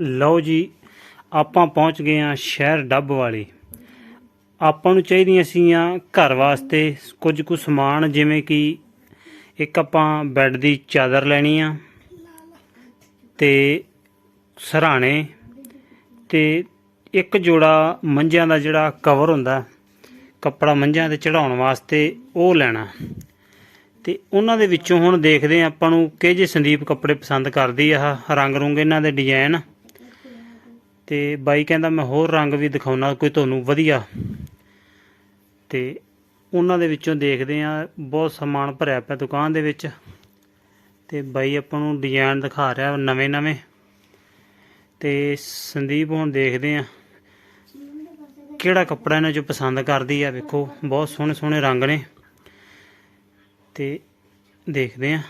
ਲਓ ਜੀ, ਆਪਾਂ ਪਹੁੰਚ ਗਏ ਆ ਸ਼ਹਿਰ ਡੱਬ ਵਾਲੀ। ਆਪਾਂ ਨੂੰ ਚਾਹੀਦੀਆਂ ਸੀਆਂ ਘਰ ਵਾਸਤੇ ਕੁਝ ਕੁ ਸਮਾਨ, ਜਿਵੇਂ ਕਿ ਇੱਕ ਆਪਾਂ ਬੈੱਡ ਦੀ ਚਾਦਰ ਲੈਣੀ ਆ, ਤੇ ਸਰਾਣੇ, ਤੇ ਇੱਕ ਜੋੜਾ ਮੰਜਿਆਂ ਦਾ ਜਿਹੜਾ ਕਵਰ ਹੁੰਦਾ, ਕੱਪੜਾ ਮੰਜਿਆਂ ਤੇ ਚੜਾਉਣ ਵਾਸਤੇ ਉਹ ਲੈਣਾ। ਤੇ ਉਹਨਾਂ ਦੇ ਵਿੱਚੋਂ ਹੁਣ ਦੇਖਦੇ ਆ ਆਪਾਂ ਨੂੰ ਕਿ ਜੇ ਸੰਦੀਪ ਕੱਪੜੇ ਪਸੰਦ ਕਰਦੀ ਆ ਆਹ ਰੰਗ ਰੁੰਗ ਇਹਨਾਂ ਦੇ ਡਿਜ਼ਾਈਨ ਤੇ ਬਾਈ ਕਹਿੰਦਾ ਮੈਂ ਹੋਰ ਰੰਗ ਵੀ ਦਿਖਾਉਣਾ, ਕੋਈ ਤੁਹਾਨੂੰ ਵਧੀਆ। ਤੇ ਉਹਨਾਂ ਦੇ ਵਿੱਚੋਂ ਦੇਖਦੇ ਆ ਬਹੁਤ ਸਮਾਨ ਭਰਿਆ ਪਿਆ ਦੁਕਾਨ ਦੇ ਵਿੱਚ। ਤੇ ਬਾਈ ਆਪਾਂ ਨੂੰ ਡਿਜ਼ਾਈਨ ਦਿਖਾ ਰਿਹਾ ਨਵੇਂ ਨਵੇਂ ਤੇ ਸੰਦੀਪ ਹੁਣ ਦੇਖਦੇ ਆ ਕਿਹੜਾ ਕੱਪੜਾ ਇਹਨਾਂ ਚੋਂ ਪਸੰਦ ਕਰਦੀ ਆ। ਵੇਖੋ, ਬਹੁਤ ਸੋਹਣੇ ਸੋਹਣੇ ਰੰਗ ਨੇ। ਤੇ ਦੇਖਦੇ ਆ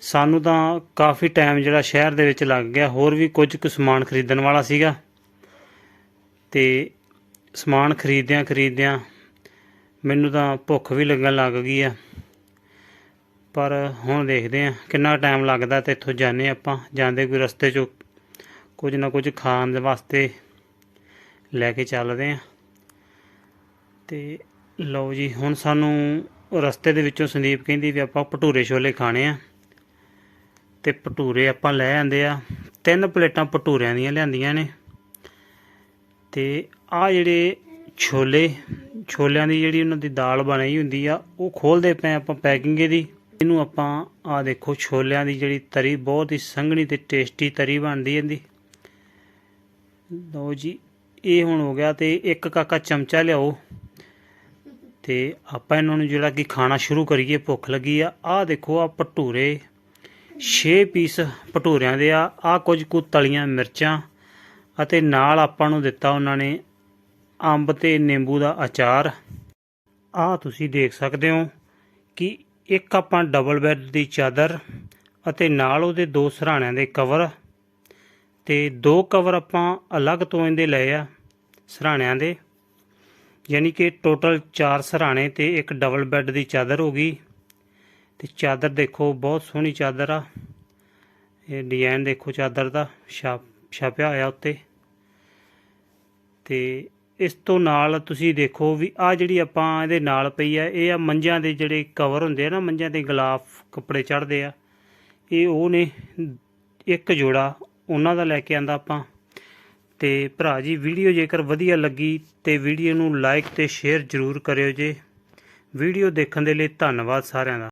ਸਾਨੂੰ ਤਾਂ ਕਾਫੀ ਟਾਈਮ ਜਿਹੜਾ ਸ਼ਹਿਰ ਦੇ ਵਿੱਚ ਲੱਗ ਗਿਆ, ਹੋਰ ਵੀ ਕੁਝ ਕੁ ਸਮਾਨ ਖਰੀਦਣ ਵਾਲਾ ਸੀਗਾ। ਤੇ ਸਮਾਨ ਖਰੀਦਦਿਆਂ ਖਰੀਦਦਿਆਂ ਮੈਨੂੰ ਤਾਂ ਭੁੱਖ ਵੀ ਲੱਗਣ ਲੱਗ ਗਈ ਆ। ਪਰ ਹੁਣ ਦੇਖਦੇ ਆ ਕਿੰਨਾ ਟਾਈਮ ਲੱਗਦਾ ਤੇ ਇੱਥੋਂ ਜਾਂਦੇ ਆਪਾਂ, ਜਾਂਦੇ ਕੋਈ ਰਸਤੇ 'ਚੋਂ ਕੁਝ ਨਾ ਕੁਝ ਖਾਣ ਦੇ ਵਾਸਤੇ ਲੈ ਕੇ ਚੱਲਦੇ ਆ ਤੇ ਲਓ ਜੀ, ਹੁਣ ਸਾਨੂੰ ਰਸਤੇ ਦੇ ਵਿੱਚੋਂ ਸੰਦੀਪ ਕਹਿੰਦੀ ਵੀ ਆਪਾਂ ਭਟੂਰੇ ਛੋਲੇ ਖਾਣੇ ਆ। ਤੇ ਭਟੂਰੇ ਆਪਾਂ ਲੈ ਆਂਦੇ ਆ। ਤਿੰਨ ਪਲੇਟਾਂ ਭਟੂਰਿਆਂ ਦੀਆਂ ਲਿਆਂਦੀਆਂ ਨੇ। ਤੇ ਆ ਜਿਹੜੇ ਛੋਲੇ, ਛੋਲਿਆਂ ਦੀ ਜਿਹੜੀ ਉਹਨਾਂ ਦੀ ਦਾਲ ਬਣੀ ਹੁੰਦੀ ਆ, ਉਹ ਖੋਲਦੇ ਪਏ ਆਪਾਂ ਪੈਕਿੰਗ ਇਹਦੀ। ਇਹਨੂੰ ਆਪਾਂ ਆ ਦੇਖੋ, ਛੋਲਿਆਂ ਦੀ ਜਿਹੜੀ ਤਰੀ ਬਹੁਤ ਹੀ ਸੰਘਣੀ ਤੇ ਟੇਸਟੀ ਤਰੀ ਬਣਦੀ ਇਹਦੀ। ਲਓ ਜੀ, ਇਹ ਹੁਣ ਹੋ ਗਿਆ ਤੇ ਇੱਕ ਕਾਕਾ ਚਮਚਾ ਲਿਆਓ। ਤੇ ਆਪਾਂ ਇਹਨਾਂ ਨੂੰ ਜਿਹੜਾ ਕਿ ਖਾਣਾ ਸ਼ੁਰੂ ਕਰੀਏ, ਭੁੱਖ ਲੱਗੀ ਆ। ਆਹ ਦੇਖੋ ਆ ਭਟੂਰੇ। 6 ਪੀਸ ਭਟੂਰਿਆਂ ਦੇ ਆ ਆ ਕੁਝ ਕੁ ਤਲੀਆਂ ਮਿਰਚਾਂ ਅਤੇ ਨਾਲ ਆਪਾਂ ਨੂੰ ਦਿੱਤਾ ਉਹਨਾਂ ਨੇ ਅੰਬ ਤੇ ਨਿੰਬੂ ਦਾ ਅਚਾਰ। ਆ ਤੁਸੀਂ ਦੇਖ ਸਕਦੇ ਹੋ ਕਿ ਇੱਕ ਆਪਾਂ ਡਬਲ ਬੈੱਡ ਦੀ ਚਾਦਰ ਅਤੇ ਨਾਲ ਉਹਦੇ ਦੋ ਸਰਾਣਿਆਂ ਦੇ ਕਵਰ ਤੇ ਦੋ ਕਵਰ ਆਪਾਂ ਅਲੱਗ ਤੋਂ ਇਹਦੇ ਲਏ ਆ ਸਰਾਣਿਆਂ ਦੇ, ਯਾਨੀ ਕਿ ਟੋਟਲ 4 ਸਰਾਣੇ ਤੇ ਇੱਕ ਡਬਲ ਬੈੱਡ ਦੀ ਚਾਦਰ ਹੋ ਗਈ। ਤੇ ਚਾਦਰ ਦੇਖੋ, ਬਹੁਤ ਸੋਹਣੀ ਚਾਦਰ ਆ। ਇਹ ਡਿਜ਼ਾਈਨ ਦੇਖੋ ਚਾਦਰ ਦਾ, ਛਾਪ, ਛਾਪਿਆ ਹੋਇਆ ਉੱਤੇ। ਤੇ ਇਸ ਤੋਂ ਨਾਲ ਤੁਸੀਂ ਦੇਖੋ ਵੀ ਆ ਜਿਹੜੀ ਆਪਾਂ ਇਹਦੇ ਨਾਲ ਪਈ ਆ, ਇਹ ਆ ਮੰਜਾਂ ਦੇ ਜਿਹੜੇ ਕਵਰ ਹੁੰਦੇ ਆ ਨਾ ਮੰਜਾਂ ਦੇ ਗਲਾਫ ਕੱਪੜੇ ਚੜਦੇ ਆ। ਇਹ ਉਹ ਨੇ, ਇੱਕ ਜੋੜਾ ਉਹਨਾਂ ਦਾ ਲੈ ਕੇ ਆਂਦਾ ਆਪਾਂ। ਤੇ ਭਰਾ ਜੀ, ਵੀਡੀਓ ਜੇਕਰ ਵਧੀਆ ਲੱਗੀ ਤੇ ਵੀਡੀਓ ਨੂੰ ਲਾਈਕ ਤੇ ਸ਼ੇਅਰ ਜ਼ਰੂਰ ਕਰਿਓ ਜੇ। ਵੀਡੀਓ ਦੇਖਣ ਦੇ ਲਈ ਧੰਨਵਾਦ ਸਾਰਿਆਂ ਦਾ।